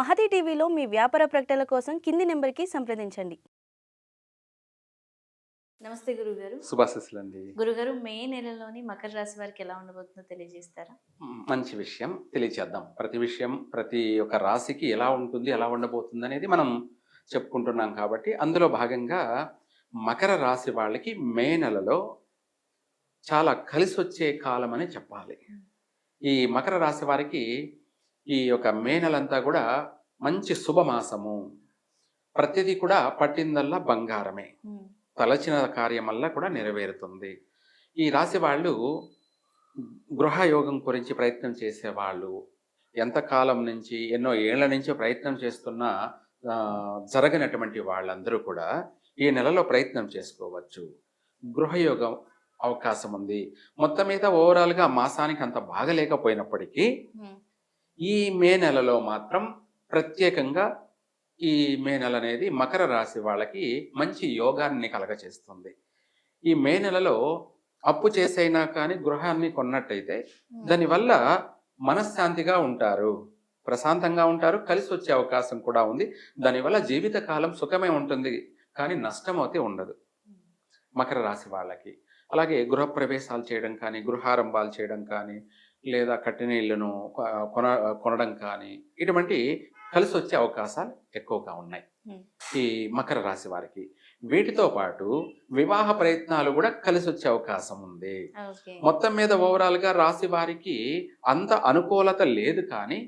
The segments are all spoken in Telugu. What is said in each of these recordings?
మహతి టీవీలో మీ వ్యాపార ప్రకటనల కోసం కింది నెంబర్కి సంప్రదించండి. నమస్తే గురుగారు. శుభాశిస్సులండి. గురుగారు మే నెలలోని మకర రాశి వారికి ఎలా ఉండబోతుందో తెలియజేస్తారా? మంచి విషయం. తెలియచేద్దాం. ప్రతి విషయం ప్రతి ఒక్క రాశికి ఎలా ఉంటుంది ఎలా ఉండబోతుంది అనేది మనం చెప్పుకుంటున్నాం కాబట్టి అందులో భాగంగా మకర రాశి వాళ్ళకి మే నెలలో చాలా కలిసి వచ్చే కాలం అని చెప్పాలి. ఈ మకర రాశి వారికి ఈ యొక్క మే నెలంతా కూడా మంచి శుభమాసము. ప్రతిదీ కూడా పట్టిందల్లా బంగారమే. తలచిన కార్యమల్లా కూడా నెరవేరుతుంది. ఈ రాశి వాళ్ళు గృహయోగం గురించి ప్రయత్నం చేసేవాళ్ళు. ఎంతకాలం నుంచి ఎన్నో ఏళ్ళ నుంచి ప్రయత్నం చేస్తున్న జరగనటువంటి వాళ్ళందరూ కూడా ఈ నెలలో ప్రయత్నం చేసుకోవచ్చు. గృహయోగం అవకాశం ఉంది మొత్తం మీద ఓవరాల్గా మాసానికి అంత బాగలేకపోయినప్పటికీ ఈ మే నెలలో మాత్రం ప్రత్యేకంగా ఈ మే నెల అనేది మకర రాశి వాళ్ళకి మంచి యోగాన్ని కలగచేస్తుంది. ఈ మే నెలలో అప్పు చేసైనా కానీ గృహాన్ని కొన్నట్టయితే దానివల్ల మనశ్శాంతిగా ఉంటారు. ప్రశాంతంగా ఉంటారు. కలిసి వచ్చే అవకాశం కూడా ఉంది. దానివల్ల జీవితకాలం సుఖమే ఉంటుంది. కానీ నష్టం అయితే ఉండదు. మకర రాశి వాళ్ళకి. అలాగే గృహప్రవేశాలు చేయడం కానీ గృహారంభాలు చేయడం కానీ లేదా కట్టిన ఇళ్ళను కొన కొనడం కానీ ఇటువంటి కలిసి వచ్చే అవకాశాలు ఎక్కువగా ఉన్నాయి. ఈ మకర రాశి వారికి. వీటితో పాటు వివాహ ప్రయత్నాలు కూడా కలిసి వచ్చే అవకాశం ఉంది. మొత్తం మీద ఓవరాల్గా రాశి వారికి అంత అనుకూలత లేదు కానీ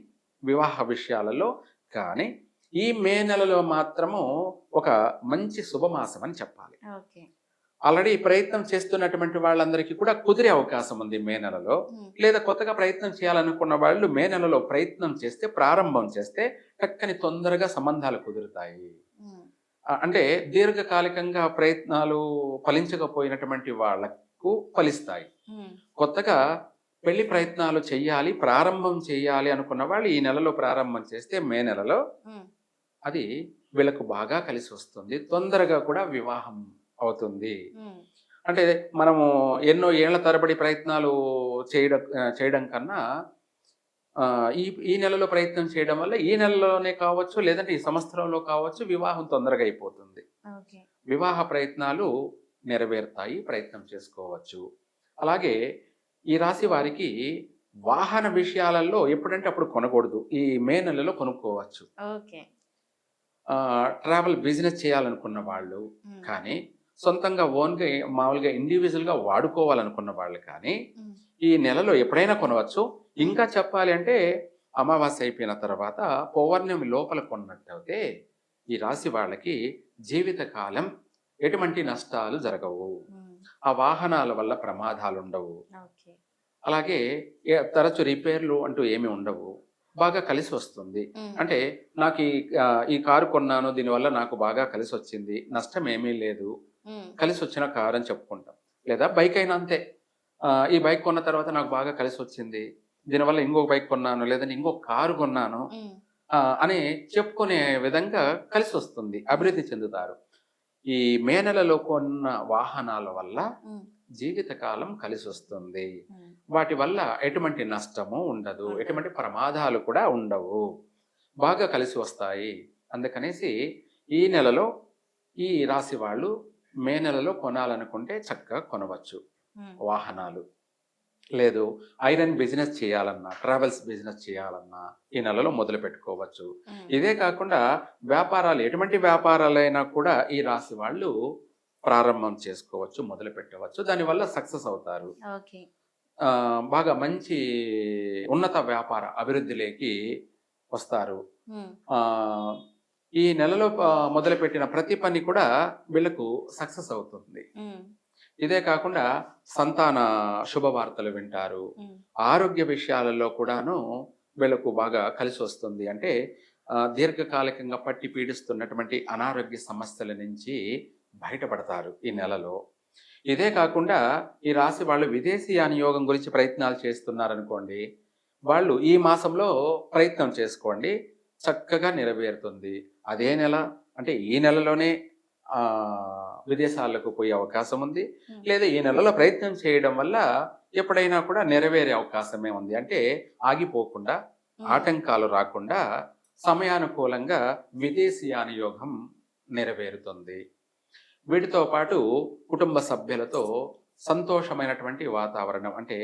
వివాహ విషయాలలో కానీ ఈ మే నెలలో మాత్రము ఒక మంచి శుభమాసం అని చెప్పాలి. ఆల్రెడీ ప్రయత్నం చేస్తున్నటువంటి వాళ్ళందరికీ కూడా కుదిరే అవకాశం ఉంది మే నెలలో. లేదా కొత్తగా ప్రయత్నం చేయాలనుకున్న వాళ్ళు మే నెలలో ప్రయత్నం చేస్తే ప్రారంభం చేస్తే టక్కని తొందరగా సంబంధాలు కుదురుతాయి. అంటే దీర్ఘకాలికంగా ప్రయత్నాలు ఫలించకపోయినటువంటి వాళ్ళకు ఫలిస్తాయి. కొత్తగా పెళ్ళి ప్రయత్నాలు చేయాలి ప్రారంభం చేయాలి అనుకున్న వాళ్ళు ఈ నెలలో ప్రారంభం చేస్తే మే నెలలో అది వీళ్ళకు బాగా కలిసి వస్తుంది. తొందరగా కూడా వివాహం అవుతుంది. అంటే మనము ఎన్నో ఏళ్ళ తరబడి ప్రయత్నాలు చేయడం చేయడం కన్నా ఈ ఈ నెలలో ప్రయత్నం చేయడం వల్ల ఈ నెలలోనే కావచ్చు లేదంటే ఈ సంవత్సరంలో కావచ్చు వివాహం తొందరగా అయిపోతుంది. వివాహ ప్రయత్నాలు నెరవేరుతాయి ప్రయత్నం చేసుకోవచ్చు. అలాగే ఈ రాశి వారికి వాహన విషయాలలో ఎప్పుడంటే అప్పుడు కొనకూడదు. ఈ మే నెలలో కొనుక్కోవచ్చు. ట్రావెల్ బిజినెస్ చేయాలనుకున్న వాళ్ళు కానీ సొంతంగా ఓన్గా మామూలుగా ఇండివిజువల్గా వాడుకోవాలనుకున్న వాళ్ళు కానీ ఈ నెలలో ఎప్పుడైనా కొనవచ్చు. ఇంకా చెప్పాలి అంటే అమావాస్య అయిపోయిన తర్వాత పౌర్ణమి లోపల కొన్నట్టయితే ఈ రాశి వాళ్ళకి జీవితకాలం ఎటువంటి నష్టాలు జరగవు. ఆ వాహనాల వల్ల ప్రమాదాలు ఉండవు అలాగే తరచు రిపేర్లు అంటూ ఏమీ ఉండవు. బాగా కలిసి వస్తుంది. అంటే నాకు ఈ కారు కొన్నాను దీనివల్ల నాకు బాగా కలిసి వచ్చింది నష్టం ఏమీ లేదు. కలిసి వచ్చిన కారు అని చెప్పుకుంటాం. లేదా బైక్ అయినా అంతే. ఈ బైక్ కొన్న తర్వాత నాకు బాగా కలిసి వచ్చింది దీనివల్ల ఇంకొక బైక్ కొన్నాను లేదంటే ఇంకొక కారు కొన్నాను అని చెప్పుకునే విధంగా కలిసి వస్తుంది అభివృద్ధి చెందుతారు. ఈ మే నెలలో కొన్న వాహనాల వల్ల జీవితకాలం కలిసి వస్తుంది వాటి వల్ల ఎటువంటి నష్టము ఉండదు. ఎటువంటి ప్రమాదాలు కూడా ఉండవు. బాగా కలిసి వస్తాయి. అందుకనేసి ఈ నెలలో ఈ రాశి వాళ్ళు మే నెలలో కొనాలనుకుంటే చక్కగా కొనవచ్చు. వాహనాలు. లేదు ఐరన్ బిజినెస్ చేయాలన్నా ట్రావెల్స్ బిజినెస్ చేయాలన్నా ఈ నెలలో మొదలు పెట్టుకోవచ్చు. ఇదే కాకుండా వ్యాపారాలు ఎటువంటి వ్యాపారాలైనా కూడా ఈ రాశి వాళ్ళు ప్రారంభం చేసుకోవచ్చు మొదలు పెట్టవచ్చు. దానివల్ల సక్సెస్ అవుతారు. బాగా మంచి ఉన్నత వ్యాపార అభివృద్ధిలోకి వస్తారు. ఆ, ఈ నెలలో మొదలుపెట్టిన ప్రతి పని కూడా వీళ్ళకు సక్సెస్ అవుతుంది. ఇదే కాకుండా సంతాన శుభవార్తలు వింటారు. ఆరోగ్య విషయాలలో కూడాను వీళ్ళకు బాగా కలిసి వస్తుంది. అంటే దీర్ఘకాలికంగా పట్టి పీడిస్తున్నటువంటి అనారోగ్య సమస్యల నుంచి బయటపడతారు ఈ నెలలో. ఇదే కాకుండా ఈ రాశి వాళ్ళు విదేశీయాన యోగం గురించి ప్రయత్నాలు చేస్తున్నారనుకోండి వాళ్ళు ఈ మాసంలో ప్రయత్నం చేసుకోండి. చక్కగా నెరవేరుతుంది. అదే నెల అంటే ఈ నెలలోనే ఆ విదేశాలకు పోయే అవకాశం ఉంది. లేదా ఈ నెలలో ప్రయత్నం చేయడం వల్ల ఎప్పుడైనా కూడా నెరవేరే అవకాశమే ఉంది. అంటే ఆగిపోకుండా ఆటంకాలు రాకుండా సమయానుకూలంగా విదేశీయాన యోగం నెరవేరుతుంది. వీటితో పాటు కుటుంబ సభ్యులతో సంతోషమైనటువంటి వాతావరణం అంటే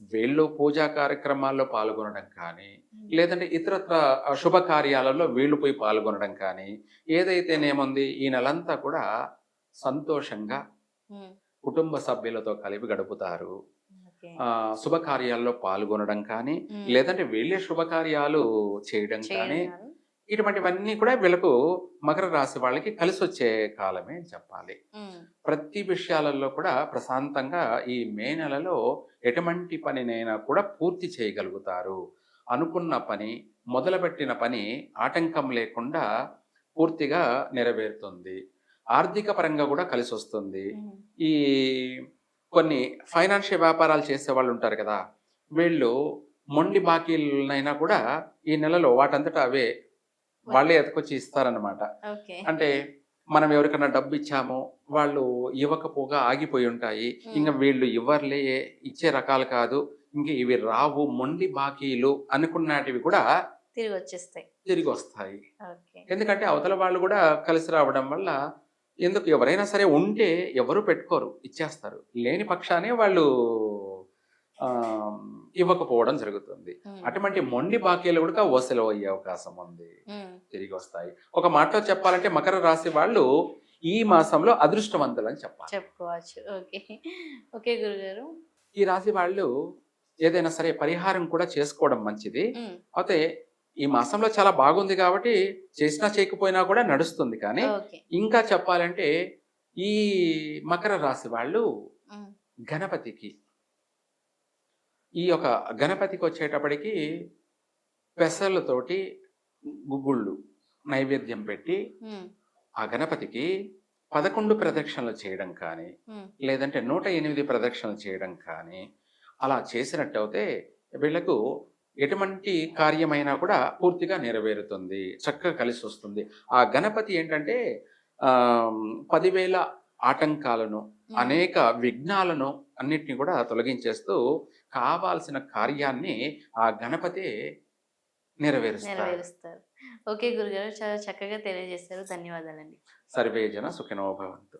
వీళ్ళు పూజా కార్యక్రమాల్లో పాల్గొనడం కానీ లేదంటే ఇతరత్ర శుభకార్యాలలో వీళ్ళు పోయి పాల్గొనడం కానీ ఏదైతేనేముంది ఈ నెలంతా కూడా సంతోషంగా కుటుంబ సభ్యులతో కలిపి గడుపుతారు. శుభకార్యాల్లో పాల్గొనడం కానీ లేదంటే వీళ్ళే శుభకార్యాలు చేయడం కానీ. ఇటువంటివన్నీ కూడా వీళ్ళకు మకర రాశి వాళ్ళకి కలిసి వచ్చే కాలమే చెప్పాలి. ప్రతి విషయాలలో కూడా ప్రశాంతంగా ఈ మే నెలలో ఎటువంటి పనినైనా కూడా పూర్తి చేయగలుగుతారు. అనుకున్న పని మొదలుపెట్టిన పని ఆటంకం లేకుండా పూర్తిగా నెరవేరుతుంది. ఆర్థిక పరంగా కూడా కలిసి వస్తుంది ఈ కొన్ని ఫైనాన్షియల్ వ్యాపారాలు చేసే వాళ్ళు ఉంటారు కదా వీళ్ళు మొండి బాకీలనైనా కూడా ఈ నెలలో వాటంతటా అవే వాళ్ళే ఎతకొచ్చి ఇస్తారన్నమాట. ఓకే. అంటే మనం ఎవరికైనా డబ్బు ఇచ్చామో వాళ్ళు ఇవ్వకపోగా ఆగిపోయి ఉంటాయి. ఇంకా వీళ్ళు ఇవ్వర్లే ఇచ్చే రకాలు కాదు. ఇంక ఇవి రావు మొండి బాకీలు అనుకున్నటివి కూడా తిరిగి వచ్చేస్తాయి తిరిగి వస్తాయి ఎందుకంటే అవతల వాళ్ళు కూడా కలిసి రావడం వల్ల ఎందుకు ఎవరైనా సరే ఉంటే ఎవరు పెట్టుకోరు ఇచ్చేస్తారు. లేని పక్షానే వాళ్ళు ఇవ్వకపోవడం జరుగుతుంది. అటువంటి మొండి బాకీలు కూడా వసలు అయ్యే అవకాశం ఉంది. తిరిగి వస్తాయి ఒక మాటలో చెప్పాలంటే మకర రాశి వాళ్ళు ఈ మాసంలో అదృష్టవంతులు అని చెప్పాలి. చెప్పుకోవచ్చు. ఓకే. ఓకే గురుగారు. ఈ రాశి వాళ్ళు ఏదైనా సరే పరిహారం కూడా చేసుకోవడం మంచిది. అయితే ఈ మాసంలో చాలా బాగుంది కాబట్టి చేసినా చేయకపోయినా కూడా నడుస్తుంది కానీ ఇంకా చెప్పాలంటే ఈ మకర రాశి వాళ్ళు గణపతికి ఈ యొక్క గణపతికి వచ్చేటప్పటికి పెసర్లతోటి గుగ్గుళ్ళు నైవేద్యం పెట్టి ఆ గణపతికి పదకొండు ప్రదక్షిణలు చేయడం కానీ లేదంటే నూట ఎనిమిది ప్రదక్షిణలు చేయడం కానీ అలా చేసినట్టయితే వీళ్ళకు ఎటువంటి కార్యమైనా కూడా పూర్తిగా నెరవేరుతుంది చక్కగా కలిసి వస్తుంది. ఆ గణపతి ఏంటంటే పదివేల ఆటంకాలను అనేక విఘ్నాలను అన్నిటిని కూడా తొలగించేస్తూ కావాల్సిన కార్యాన్ని ఆ గణపతి నెరవేరుస్తారు. ఓకే గురుగారు చాలా చక్కగా తెలియజేశారు. ధన్యవాదాలండి. సర్వే జన సుఖినో భవంతు.